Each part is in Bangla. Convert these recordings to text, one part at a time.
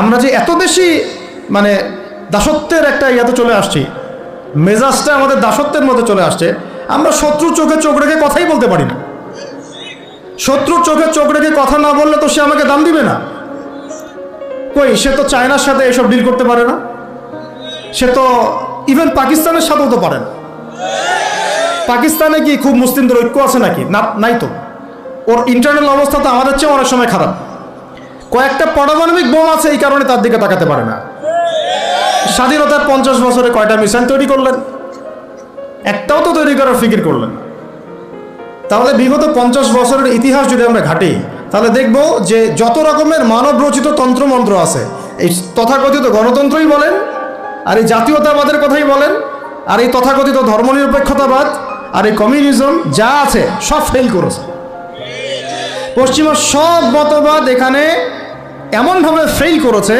আমরা যে এত বেশি মানে দাসত্বের একটা ইয়াতে চলে আসছি, মেজাজটা আমাদের দাসত্বের মধ্যে চলে আসছে, আমরা শত্রুর চোখে চোখ রেখে কথাই বলতে পারি না। শত্রুর চোখে চোখ রেখে কথা না বললে তো সে আমাকে দাম দিবে না। কই, সে তো চায়নার সাথে এসব ডিল করতে পারে না। সে তো ইভেন পাকিস্তানের সাথেও তো পারে না। পাকিস্তানে কি খুব মুসলিমদের ঐক্য আছে নাকি? না, নাই তো। ওর ইন্টারনাল অবস্থা তো আমাদের চেয়ে অনেক সময় খারাপ। কয়েকটা পারমাণবিক বোম আছে এই কারণে তার দিকে তাকাতে পারে না। স্বাধীনতার পঞ্চাশ বছরে কয়টা মিসাইল তৈরি করলেন? একটাও তো তৈরি করার ফিকির করলেন তাহলে বিগত পঞ্চাশ বছরের ইতিহাস যদি আমরা ঘাটি, তাহলে দেখব যে যত রকমের মানব রচিত তন্ত্রমন্ত্র আছে, এই তথাকথিত গণতন্ত্রই বলেন, আর এই জাতীয়তাবাদের কথাই বলেন, আর এই তথাকথিত ধর্মনিরপেক্ষতাবাদ, আর এই কমিউনিজম যা আছে সব ফেল করেছে। পশ্চিমা সব মতবাদ এখানে এমনভাবে ফেল করেছে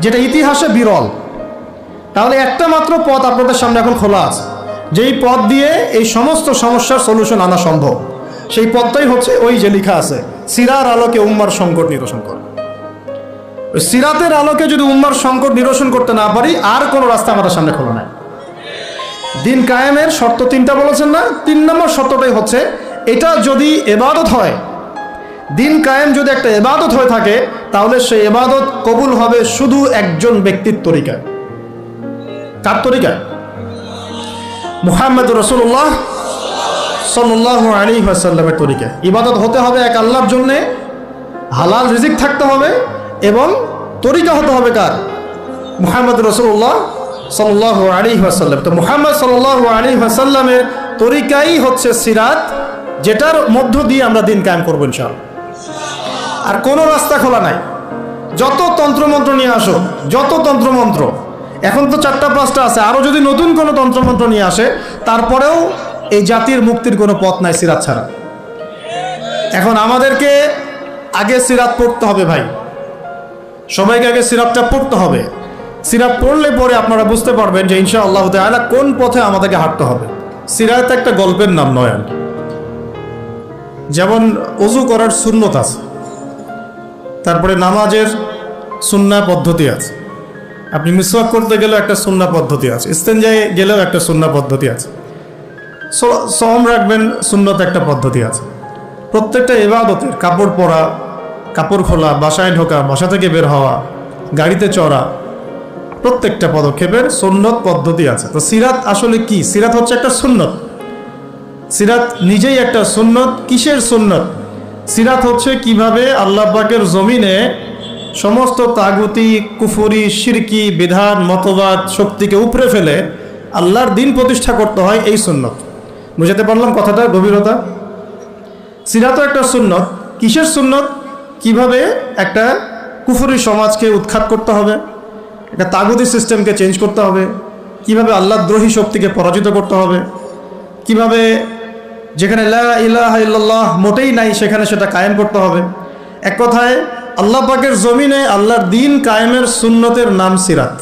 যেটা ইতিহাসে বিরল। তাহলে একটা মাত্র পথ আপনাদের সামনে এখন খোলা আছে। যেই পথ দিয়ে এই সমস্ত সমস্যার সলিউশন আনা সম্ভব। সেই পথটাই হচ্ছে ওই যে লেখা আছে, সিরার আলোকে উম্মার সংকট নিরসন করা। সিরাতের আলোকে যদি উম্মার সংকট নিরসন করতে না পারি, আর কোনো রাস্তা আমাদের সামনে খোলা নাই। দিন কায়েমের শর্ত তিনটা বলেছেন না? তিন নম্বর শর্তটাই হচ্ছে, এটা যদি এবাদত হয় দিন কায়েম যদি একটা এবাদত হয়ে থাকে, তাহলে সেই এবাদত কবুল হবে শুধু একজন ব্যক্তির তরিকায়। কার তরিকায়? মুহাম্মদ রসুল্লাহ সাল্লাহ আলী আসাল্লামের তরিকায়। ইবাদত হতে হবে এক আল্লাহর জন্যে, হালাল রিজিক থাকতে হবে এবং তরিকা হতে হবে কার? মুহাম্মদ রসুল্লাহ সাল্লাহ আলী আসাল্লাম তো মুহাম্মদ সাল্লাহ আলী আসাল্লামের তরিকাই হচ্ছে সিরাত, যেটার মধ্য দিয়ে আমরা দিন কায়েম করব ইনশাআল্লাহ। আর কোনো রাস্তা খোলা নাই। যত তন্ত্রমন্ত্র নিয়ে আসো, যত তন্ত্রমন্ত্র। এখন তো চারটা পাঁচটা আছে। আরও যদি নতুন কোনো তন্ত্রমন্ত্র নিয়ে আসে, তারপরেও এই জাতির মুক্তির কোনো পথ নাই সিরাত ছাড়া। এখন আমাদেরকে আগে সিরাত পড়তে হবে ভাই। সবাইকে আগে সিরাতটা পড়তে হবে। সিরাত পড়লে পরে আপনারা বুঝতে পারবেন যে ইনশা আল্লাহ তাআলা কোন পথে আমাদেরকে হাঁটতে হবে। সিরাত একটা গল্পের নাম নয়। যেমন অজু করার শূন্যত আছে। তারপরে নামাজের সুন্না পদ্ধতি আছে। আপনি মিসওয়াক করতে গেলেও একটা সুন্না পদ্ধতি আছে। ইস্তেঞ্জায় গেলেও একটা সুন্না পদ্ধতি আছে। সম রাখবেন, সুন্নত একটা পদ্ধতি আছে। প্রত্যেকটা এবাদতের কাপড় পরা, কাপড় খোলা, বাসায় ঢোকা, বাসা থেকে বের হওয়া, গাড়িতে চড়া, প্রত্যেকটা পদক্ষেপের সুন্নত পদ্ধতি আছে। তো সিরাত আসলে কি? সিরাত হচ্ছে একটা সুন্নত। সিরাত নিজেই একটা সুন্নত, কিসের সুন্নত? সিরাত হচ্ছে কীভাবে আল্লাহ পাকের জমিনে সমস্ত তাগুতি, কুফুরি, শিরকি, বিধান, মতবাদ শক্তিকে উপরে ফেলে আল্লাহর দিন প্রতিষ্ঠা করতে হয় এই সুন্নত। বুঝাতে পারলাম কথাটা গভীরতা? সিরাতও একটা সুন্নত। কিসের সুন্নত? কীভাবে একটা কুফুরি সমাজকে উৎখাত করতে হবে, একটা তাগুতি সিস্টেমকে চেঞ্জ করতে হবে, কীভাবে আল্লাহ দ্রোহী শক্তিকে পরাজিত করতে হবে, কীভাবে যেখানে ইল্লাল্লাহ মোটেই নাই, সেখানে সেটা কায়েম করতে হবে। এক কথায়, আল্লাহ পাকের জমিনে আল্লাহর দিন কায়েমের সুন্নতের নাম সিরাত।